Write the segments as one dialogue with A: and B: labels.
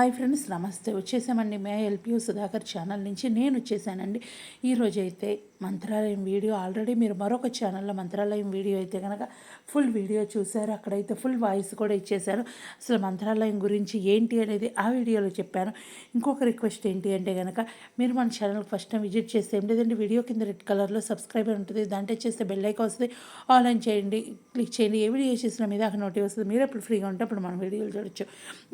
A: Hi friends నమస్తే. వచ్చేసామండి మే LPU Sudhakar channel నుంచి. నేను వచ్చేసానండి. ఈరోజైతే మంత్రాలయం వీడియో. ఆల్రెడీ మీరు మరొక ఛానల్లో మంత్రాలయం వీడియో అయితే కనుక ఫుల్ వీడియో చూశారు. అక్కడైతే ఫుల్ వాయిస్ కూడా ఇచ్చేశారు. అసలు మంత్రాలయం గురించి ఏంటి అనేది ఆ వీడియోలో చెప్పాను. ఇంకొక రిక్వెస్ట్ ఏంటి అంటే కనుక మీరు మన ఛానల్ ఫస్ట్ టైం విజిట్ చేస్తే ఏం లేదంటే వీడియో కింద రెడ్ కలర్లో సబ్స్క్రైబర్ ఉంటుంది. దాంట్లో చేస్తే బెల్ ఐకాన్ వస్తుంది. ఆన్లైన్ చేయండి క్లిక్ చేయండి. ఏ వీడియో చేసినా మీద అక్కడ నోటి వస్తుంది. మీరు అప్పుడు ఫ్రీగా ఉంటే అప్పుడు మనం వీడియోలు చూడొచ్చు.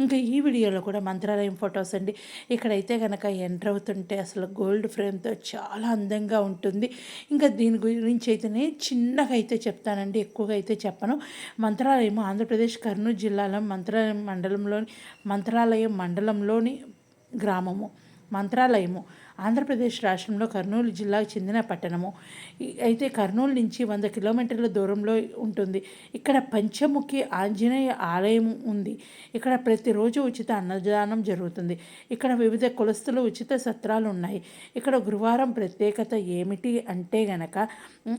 A: ఇంకా ఈ వీడియోలో కూడా మంత్రాలయం ఫొటోస్ అండి. ఇక్కడైతే కనుక ఎంటర్ అవుతుంటే అసలు గోల్డ్ ఫ్రేమ్తో చాలా అందంగా ఉంటుంది. ఇంకా దీని గురించి అయితేనే చిన్నగా అయితే చెప్తానండి ఎక్కువగా అయితే చెప్పను. మంత్రాలయం ఆంధ్రప్రదేశ్ కర్నూలు జిల్లాలో మంత్రాలయం మండలంలోని మంత్రాలయం మండలంలోని గ్రామము. మంత్రాలయము. ఆంధ్రప్రదేశ్ రాష్ట్రంలో కర్నూలు జిల్లాకు చెందిన పట్టణము. అయితే కర్నూలు నుంచి వంద కిలోమీటర్ల దూరంలో ఉంటుంది. ఇక్కడ పంచముఖి ఆంజనేయ ఆలయం ఉంది. ఇక్కడ ప్రతిరోజు ఉచిత అన్నదానం జరుగుతుంది. ఇక్కడ వివిధ కులస్తులు ఉచిత సత్రాలు ఉన్నాయి. ఇక్కడ గురువారం ప్రత్యేకత ఏమిటి అంటే గనక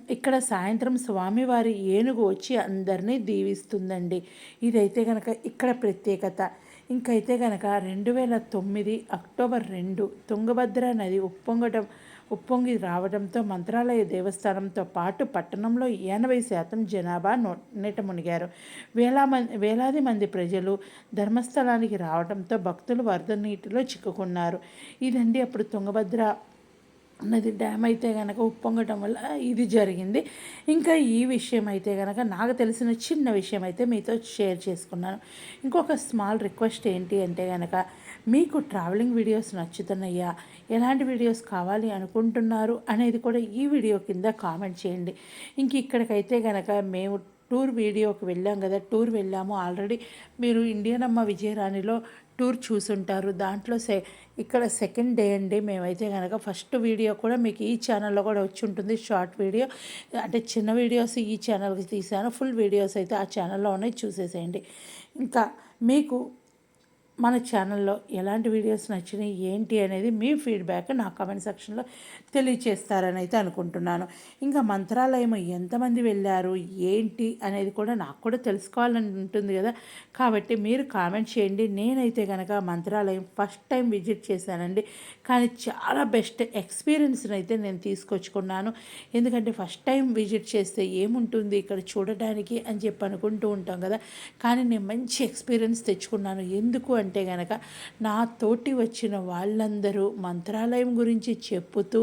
A: ఇక్కడ సాయంత్రం స్వామివారి ఏనుగు వచ్చి అందరినీ దీవిస్తుందండి. ఇదైతే గనక ఇక్కడ ప్రత్యేకత. ఇంకైతే కనుక రెండు వేల తొమ్మిది అక్టోబర్ రెండు తుంగభద్ర నది ఉప్పొంగటం ఉప్పొంగి రావడంతో మంత్రాలయ దేవస్థానంతో పాటు పట్టణంలో ఎనభై శాతం జనాభా నో నీట మునిగారు. వేలా మంది వేలాది మంది ప్రజలు ధర్మస్థలానికి రావడంతో భక్తులు వరద నీటిలో చిక్కుకున్నారు. ఇదండి అప్పుడు తుంగభద్ర అన్నది డ్యామ్ అయితే కనుక ఉప్పొంగటం వల్ల ఇది జరిగింది. ఇంకా ఈ విషయం అయితే కనుక నాకు తెలిసిన చిన్న విషయం అయితే మీతో షేర్ చేసుకున్నాను. ఇంకొక స్మాల్ రిక్వెస్ట్ ఏంటి అంటే కనుక మీకు ట్రావెలింగ్ వీడియోస్ నచ్చుతున్నాయా? ఎలాంటి వీడియోస్ కావాలి అనుకుంటున్నారు? అనేది కూడా ఈ వీడియో కింద కామెంట్ చేయండి. ఇంక ఇక్కడికైతే కనుక మేము టూర్ వీడియోకి వెళ్ళాం కదా టూర్ వెళ్ళాము. ఆల్రెడీ మీరు ఇండియన్ అమ్మ విజయరాణిలో టూర్ చూసుంటారు. దాంట్లో సె ఇక్కడ సెకండ్ డే అండి. మేమైతే కనుక ఫస్ట్ వీడియో కూడా మీకు ఈ ఛానల్లో కూడా వచ్చి ఉంటుంది. Short video. అంటే చిన్న వీడియోస్ ఈ ఛానల్కి తీసాను. ఫుల్ వీడియోస్ అయితే ఆ ఛానల్లో ఉన్నాయి. చూసేసేయండి. ఇంకా మీకు మన ఛానల్లో ఎలాంటి వీడియోస్ నచ్చినాయి ఏంటి అనేది మీ ఫీడ్బ్యాక్ నా కామెంట్ సెక్షన్లో తెలియచేస్తారని అయితే అనుకుంటున్నాను. ఇంకా మంత్రాలయం ఎంతమంది వెళ్ళారు ఏంటి అనేది కూడా నాకు కూడా తెలుసుకోవాలని ఉంటుంది కదా. కాబట్టి మీరు కామెంట్ చేయండి. నేనైతే కనుక మంత్రాలయం ఫస్ట్ టైం విజిట్ చేశానండి. కానీ చాలా బెస్ట్ ఎక్స్పీరియన్స్ని అయితే నేను తీసుకొచ్చుకున్నాను. ఎందుకంటే ఫస్ట్ టైం విజిట్ చేస్తే ఏముంటుంది ఇక్కడ చూడడానికి అని చెప్పి అనుకుంటూ ఉంటాం కదా. కానీ నేను మంచి ఎక్స్పీరియన్స్ తెచ్చుకున్నాను. ఎందుకు అంటే కనుక నా తోటి వచ్చిన వాళ్ళందరూ మంత్రాలయం గురించి చెప్పుతూ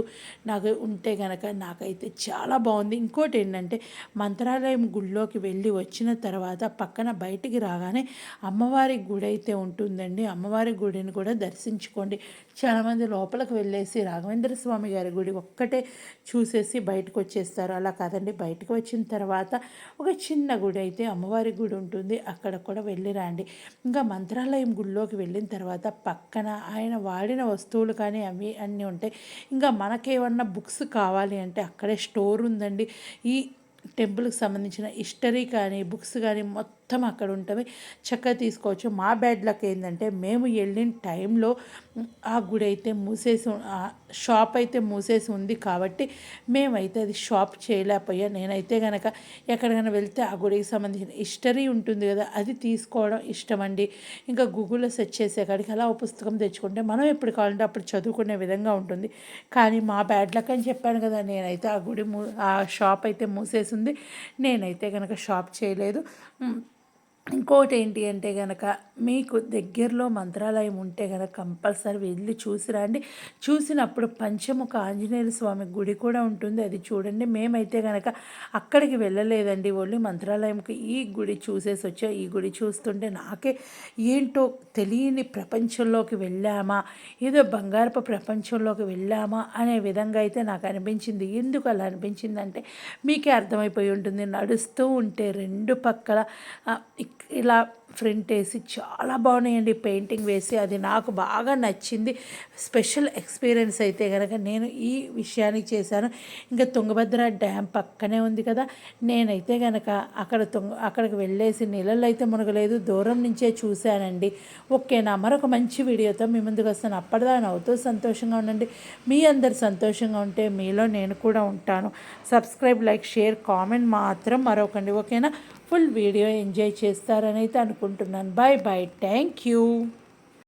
A: నాకు ఉంటే కనుక నాకైతే చాలా బాగుంది. ఇంకోటి ఏంటంటే మంత్రాలయం గుడిలోకి వెళ్ళి వచ్చిన తర్వాత పక్కన బయటికి రాగానే అమ్మవారి గుడి అయితే ఉంటుందండి. అమ్మవారి గుడిని కూడా దర్శించుకోండి. చాలామంది లోపలికి వెళ్ళేసి రాఘవేంద్ర స్వామి గారి గుడి ఒక్కటే చూసేసి బయటకు వచ్చేస్తారు. అలా కాదండి. బయటకు వచ్చిన తర్వాత ఒక చిన్న గుడి అయితే అమ్మవారి గుడి ఉంటుంది. అక్కడ కూడా వెళ్ళి రండి. ఇంకా మంత్రాలయం గుడిలోకి వెళ్ళిన తర్వాత పక్కన ఆయన వాడిన వస్తువులు కానీ అవి అన్నీ ఉంటాయి ఇంకా మనకేమన్నా బుక్స్ కావాలి అంటే అక్కడే స్టోర్ ఉందండి. ఈ టెంపుల్కి సంబంధించిన హిస్టరీ కానీ బుక్స్ కానీ మొత్తం మొత్తం అక్కడ ఉంటుంది చక్కగా తీసుకోవచ్చు. మా బ్యాడ్ లక్ ఏంటంటే మేము వెళ్ళిన టైంలో ఆ గుడి అయితే మూసేసి షాప్ అయితే మూసేసి ఉంది కాబట్టి మేమైతే అది షాప్ చేయలేకపోయా. నేనైతే కనుక ఎక్కడికైనా వెళ్తే ఆ గుడికి సంబంధించిన హిస్టరీ ఉంటుంది కదా అది తీసుకోవడం ఇష్టం అండి ఇంకా గూగుల్లో సెర్చ్ చేసే కాడికి అలా ఒక పుస్తకం తెచ్చుకుంటే మనం ఎప్పుడు కావాలంటే అప్పుడు చదువుకునే విధంగా ఉంటుంది. కానీ మా బ్యాడ్ లక్ అని చెప్పాను కదా నేనైతే ఆ గుడి ఆ షాప్ అయితే మూసేసింది నేనైతే కనుక షాప్ చేయలేదు. ఇంకోటి ఏంటి అంటే కనుక మీకు దగ్గరలో మంత్రాలయం ఉంటే కనుక కంపల్సరీ వెళ్ళి చూసి రండి. చూసినప్పుడు పంచముఖ ఆంజనేయ స్వామి గుడి కూడా ఉంటుంది. అది చూడండి. మేమైతే కనుక అక్కడికి వెళ్ళలేదండి. ఓన్లీ మంత్రాలయంకి ఈ గుడి చూసేసి వచ్చా ఈ గుడి చూస్తుంటే నాకే ఏంటో తెలియని ప్రపంచంలోకి వెళ్ళామా ఏదో బంగారపు ప్రపంచంలోకి వెళ్ళామా అనే విధంగా అయితే నాకు అనిపించింది. ఎందుకు అలా అనిపించిందంటే మీకే అర్థమైపోయి ఉంటుంది. నడుస్తూ ఉంటే రెండు పక్కల ఇలా ప్రింట్ వేసి చాలా బాగున్నాయండి. పెయింటింగ్ వేసి అది నాకు బాగా నచ్చింది. స్పెషల్ ఎక్స్పీరియన్స్ అయితే కనుక నేను ఈ విషయానికి చేశాను. ఇంకా తుంగభద్ర డ్యామ్ పక్కనే ఉంది కదా. నేనైతే కనుక అక్కడ తుంగ అక్కడికి వెళ్ళేసి నీళ్ళల్లో అయితే మునగలేదు. దూరం నుంచే చూశానండి. ఓకేనా మరొక మంచి వీడియోతో మీ ముందుకు వస్తాను. అప్పటిదా నవ్వుతూ సంతోషంగా ఉండండి. మీ అందరు సంతోషంగా ఉంటే మీలో నేను కూడా ఉంటాను. సబ్స్క్రైబ్ లైక్ షేర్ కామెంట్ మాత్రం మరొకండి. ఓకేనా? ఫుల్ వీడియో ఎంజాయ్ చేస్తారని అయితే అనుకుంటున్నాను బాయ్ బాయ్ థ్యాంక్ యూ